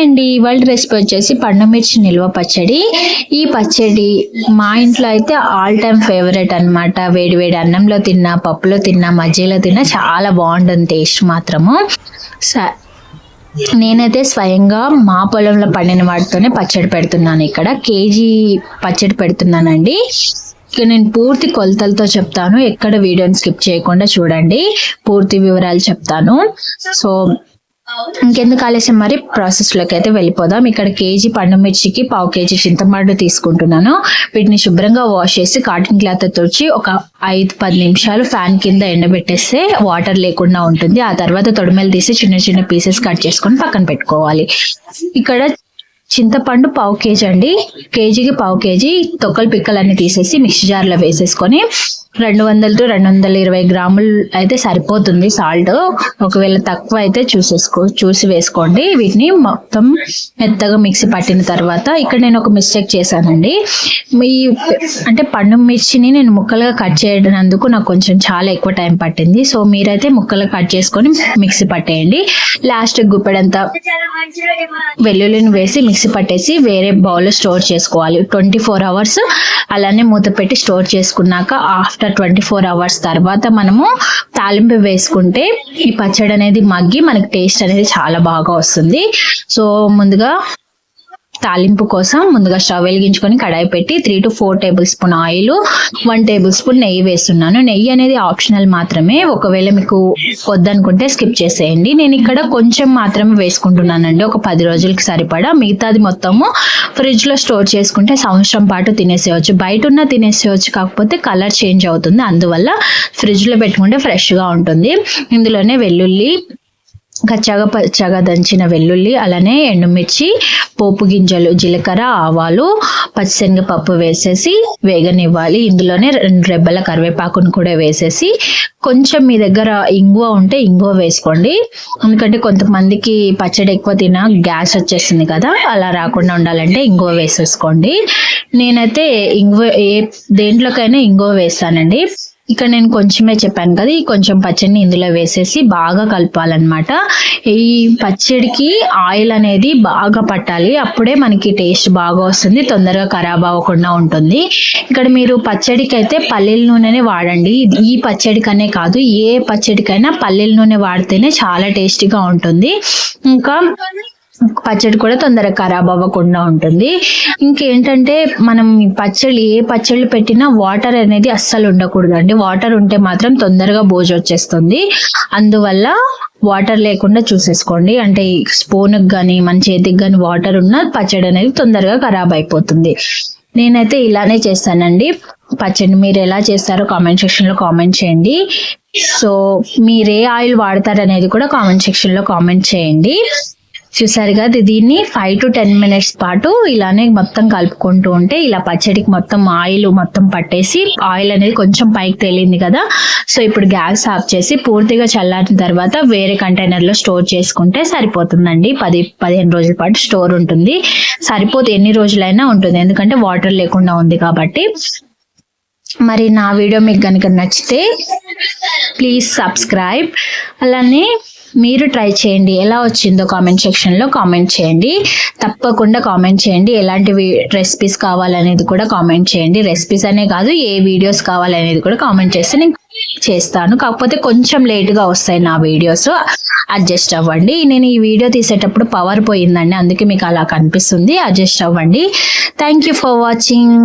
అండి ఇవాళ రెసిపీ వచ్చేసి పండు మిర్చి నిల్వ పచ్చడి. ఈ పచ్చడి మా ఇంట్లో అయితే ఆల్ టైమ్ ఫేవరెట్ అన్నమాట. వేడి వేడి అన్నంలో తిన్నా పప్పులో తిన్నా మజ్జిగలో తిన్నా చాలా బాగుంటుంది టేస్ట్ మాత్రము. స- నేనైతే స్వయంగా మా పొలంలో పండిన వాటితోనే పచ్చడి పెడుతున్నాను ఇక్కడ. కేజీ పచ్చడి పెడుతున్నానండి. ఇక నేను పూర్తి కొలతలతో చెప్తాను. ఎక్కడ వీడియోని స్కిప్ చేయకుండా చూడండి. పూర్తి వివరాలు చెప్తాను. సో ఇంకెందుకు ఆలస్యం? మరి ప్రాసెస్లోకి అయితే వెళ్ళిపోదాం. ఇక్కడ కేజీ పండు మిర్చికి పావు కేజీ చింతపండు తీసుకుంటున్నాను. వీటిని శుభ్రంగా వాష్ చేసి కాటన్ క్లాత్ తుడిచి ఒక ఐదు పది నిమిషాలు ఫ్యాన్ కింద ఎండబెట్టేస్తే వాటర్ లేకుండా ఉంటుంది. ఆ తర్వాత తొడిమెలు తీసి చిన్న చిన్న పీసెస్ కట్ చేసుకొని పక్కన పెట్టుకోవాలి. ఇక్కడ చింతపండు పావు కేజీ అండి. కేజీకి పావు కేజీ తొక్కలు పిక్కలన్నీ తీసేసి మిక్సీ జార్లో వేసేసుకొని రెండు వందల టు రెండు వందల ఇరవై గ్రాములు అయితే సరిపోతుంది సాల్ట్. ఒకవేళ తక్కువ అయితే చూసేసుకో చూసి వేసుకోండి. వీటిని మొత్తం మెత్తగా మిక్సీ పట్టిన తర్వాత ఇక్కడ నేను ఒక మిస్టేక్ చేశానండి. మీ అంటే పండు మిర్చిని నేను ముక్కలుగా కట్ చేయడానికి నాకు కొంచెం చాలా ఎక్కువ టైం పట్టింది. సో మీరైతే ముక్కలు కట్ చేసుకొని మిక్సీ పట్టేయండి. లాస్ట్ గుప్పెడంత వెల్లుల్లిని వేసి మిక్సీ పట్టేసి వేరే బౌల్లో స్టోర్ చేసుకోవాలి. ట్వంటీ ఫోర్ అవర్స్ అలానే మూత పెట్టి స్టోర్ చేసుకున్నాక ఆఫ్టర్ ట్వంటీ ఫోర్ అవర్స్ తర్వాత మనము తాలింపు వేసుకుంటే ఈ పచ్చడి అనేది మగ్గి మనకి టేస్ట్ అనేది చాలా బాగా వస్తుంది. సో ముందుగా తాలింపు కోసం ముందుగా స్టవ్ వెలిగించుకొని కడాయి పెట్టి three to four tablespoon oil one tablespoon నెయ్యి వేస్తున్నాను. నెయ్యి అనేది ఆప్షనల్ మాత్రమే. ఒకవేళ మీకు వద్దనుకుంటే స్కిప్ చేసేయండి. నేను ఇక్కడ కొంచెం మాత్రమే వేసుకుంటున్నానండి. ఒక పది రోజులకి సరిపడా. మిగతాది మొత్తము ఫ్రిడ్జ్లో స్టోర్ చేసుకుంటే సంవత్సరం పాటు తినేసేయచ్చు. బయట ఉన్న తినేసేయచ్చు. కాకపోతే కలర్ చేంజ్ అవుతుంది. అందువల్ల ఫ్రిడ్జ్లో పెట్టుకుంటే ఫ్రెష్గా ఉంటుంది. ఇందులోనే వెల్లుల్లి కచ్చాగా పచ్చగా దంచిన వెల్లుల్లి అలానే ఎండుమిర్చి పోపు గింజలు జీలకర్ర ఆవాలు పచ్చిశనగపప్పు వేసేసి వేగనివ్వాలి. ఇందులోనే రెండు రెబ్బల కరివేపాకును కూడా వేసేసి కొంచెం మీ దగ్గర ఇంగువ ఉంటే ఇంగువ వేసుకోండి. ఎందుకంటే కొంతమందికి పచ్చడి ఎక్కువ తిన గ్యాస్ వచ్చేసింది కదా అలా రాకుండా ఉండాలంటే ఇంగువ వేసేసుకోండి. నేనైతే ఇంగువ ఏ దేంట్లోకైనా ఇంగువ వేస్తానండి. ఇక్కడ నేను కొంచెమే చెప్పాను కదా ఈ కొంచెం పచ్చడిని ఇందులో వేసేసి బాగా కలపాలన్నమాట. ఈ పచ్చడికి ఆయిల్ అనేది బాగా పట్టాలి. అప్పుడే మనకి టేస్ట్ బాగా వస్తుంది తొందరగా ఖరాబ్ అవ్వకుండా ఉంటుంది. ఇక్కడ మీరు పచ్చడికి అయితే పల్లెల నూనెనే వాడండి. ఇది- ఈ పచ్చడికనే కాదు ఏ పచ్చడికైనా పల్లెల నూనె వాడితేనే చాలా టేస్టీగా ఉంటుంది. ఇంకా పచ్చడి కూడా తొందరగా ఖరాబ్ అవ్వకుండా ఉంటుంది. ఇంకేంటంటే మనం పచ్చడి ఏ పచ్చళ్ళు పెట్టినా వాటర్ అనేది అస్సలు ఉండకూడదు అండి వాటర్ ఉంటే మాత్రం తొందరగా బోజు వచ్చేస్తుంది. అందువల్ల వాటర్ లేకుండా చూసేసుకోండి. అంటే స్పూన్కి కానీ మన చేతికి కానీ వాటర్ ఉన్న పచ్చడి అనేది తొందరగా ఖరాబ్ అయిపోతుంది. నేనైతే ఇలానే చేస్తానండి. పచ్చడి మీరు ఎలా చేస్తారో కామెంట్ సెక్షన్లో కామెంట్ చేయండి. సో మీరు ఏ ఆయిల్ వాడతారనేది కూడా కామెంట్ సెక్షన్లో కామెంట్ చేయండి. చూసారు కదా దీన్ని ఫైవ్ టు టెన్ మినిట్స్ పాటు ఇలానే మొత్తం కలుపుకుంటూ ఉంటే ఇలా పచ్చడికి మొత్తం ఆయిల్ మొత్తం పట్టేసి ఆయిల్ అనేది కొంచెం పైకి తేలింది కదా. సో ఇప్పుడు గ్యాస్ ఆఫ్ చేసి పూర్తిగా చల్లారిన తర్వాత వేరే కంటైనర్లో స్టోర్ చేసుకుంటే సరిపోతుందండి. పది పదిహేను రోజుల పాటు స్టోర్ ఉంటుంది. సరిపోతే ఎన్ని రోజులైనా ఉంటుంది. ఎందుకంటే వాటర్ లేకుండా ఉంది కాబట్టి. మరి నా వీడియో మీకు కనుక నచ్చితే ప్లీజ్ సబ్స్క్రైబ్ అలానే మీరు ట్రై చేయండి. ఎలా వచ్చిందో కామెంట్ సెక్షన్లో కామెంట్ చేయండి. తప్పకుండా కామెంట్ చేయండి. ఎలాంటి రెసిపీస్ కావాలనేది కూడా కామెంట్ చేయండి. రెసిపీస్ అనే కాదు ఏ వీడియోస్ కావాలనేది కూడా కామెంట్ చేస్తే నేను చేస్తాను. కాకపోతే కొంచెం లేట్గా వస్తాయి నా వీడియోస్. అడ్జస్ట్ అవ్వండి. నేను ఈ వీడియో తీసేటప్పుడు పవర్ పోయిందండి. అందుకే మీకు అలా కనిపిస్తుంది. అడ్జస్ట్ అవ్వండి. Thank you for watching.